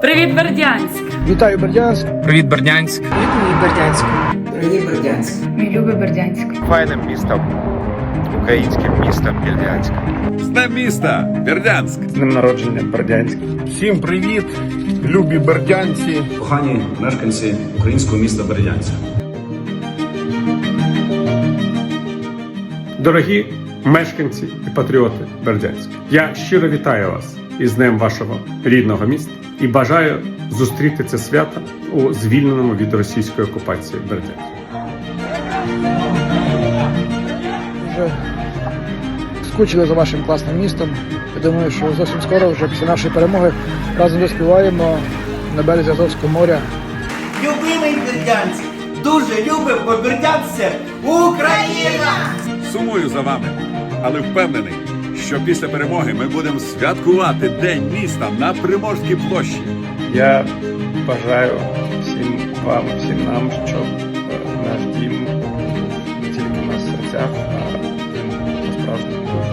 Привіт, Бердянськ! Вітаю Бердянськ. Привіт, Бердянськ! Привіт, Бердянськ. Мій любий Бердянськ. файним містом, українським містом Бердянськ. З Днем міста Бердянськ! З днем народження Бердянськ. Всім привіт, любі бердянці. Кохані мешканці українського міста Бердянська. Дорогі мешканці і патріоти Бердянська, я щиро вітаю вас із Днем вашого рідного міста і бажаю зустріти це свято у звільненому від російської окупації Бердянську. Дуже скучили за вашим класним містом. Я думаю, що зовсім скоро, вже після нашої перемоги, разом доспіваємо на березі Азовського моря. Любимий Бердянськ. Дуже любив, бо Бердянськ Україна! Сумую за вами, але впевнений, що після перемоги ми будемо святкувати День міста на Приморській площі. Я бажаю всім вам, всім нам, щоб е, наш дім не тільки на серцях, а по-справжньому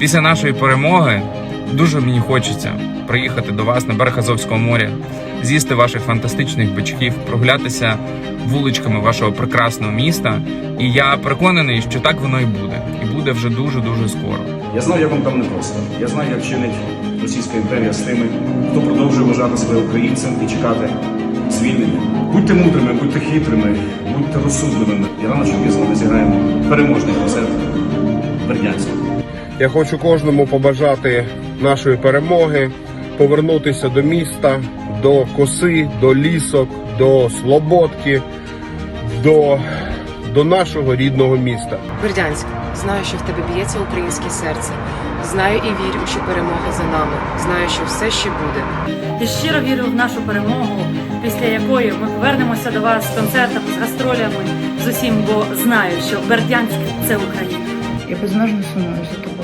Після нашої перемоги дуже мені хочеться приїхати до вас на берег Азовського моря, з'їсти ваших фантастичних бичків, прогулятися вуличками вашого прекрасного міста. І я переконаний, що так воно і буде, і буде вже дуже дуже скоро. Я знаю, як вам там непросто. Я знаю, як чинить Російська імперія з тими, хто продовжує вважати себе українцем і чекати звільнення. Будьте мудрими, будьте хитрими, будьте розсудливими. І рано чи пізно ми зіграємо переможний концерт Бердянську. Я хочу кожному побажати нашої перемоги, повернутися до міста, до коси, до лісок, до Слободки, до, до нашого рідного міста. Бердянськ, знаю, що в тебе б'ється українське серце. Знаю і вірю, що перемога за нами. Знаю, що все ще буде. І щиро вірю в нашу перемогу, після якої ми повернемося до вас з концертами, з гастролями, з усім, бо знаю, що Бердянськ це Україна. Я безмежно сумую за тобою.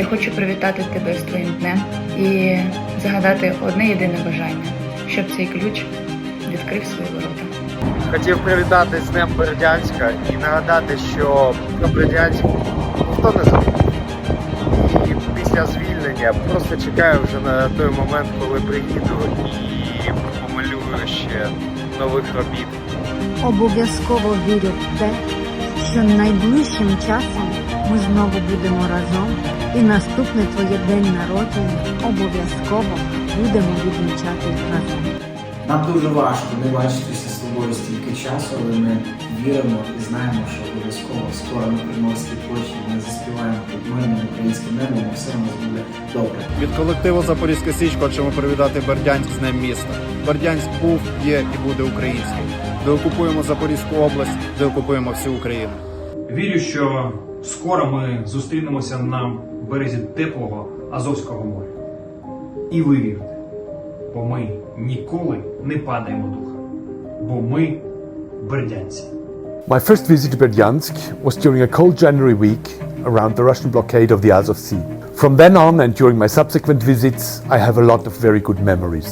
Я хочу привітати тебе з твоїм днем і загадати одне єдине бажання, щоб цей ключ відкрив свої ворота. Хотів привітати з Днем Бердянська і нагадати, що про Бердянськ ніхто не забув. І після звільнення просто чекаю вже на той момент, коли приїду і помалюю ще нових робіт. Обов'язково вірю в те, що найближчим часом ми знову будемо разом, і наступний твоє день народження обов'язково будемо відмічати разом. Нам дуже важко не бачитися з тобою стільки часу, але ми віримо і знаємо, що обов'язково скоро на Приморській площі ми заспіваємо під мирним українським небом, і все у нас буде добре. Від колективу Запорізька Січ хочемо привітати Бердянськ з Днем міста. Бердянськ був, є і буде українським. Де окупуємо Запорізьку область, де окупуємо всю Україну. Вірю, що скоро ми зустрінемося на березі теплого Азовського моря. І ви вірте, бо ми ніколи не падаємо духа, бо ми бердянці. My first visit to Berdyansk was during a cold January week around the Russian blockade of the Azov Sea. From then on and during my subsequent visits, I have a lot of very good memories.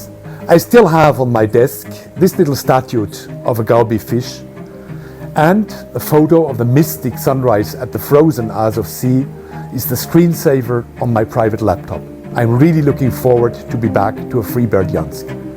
I still have on my desk this little statue of a Galbi fish and a photo of the mystic sunrise at the frozen Azov Sea is the screensaver on my private laptop. I'm really looking forward to be back to a free Berdyansk.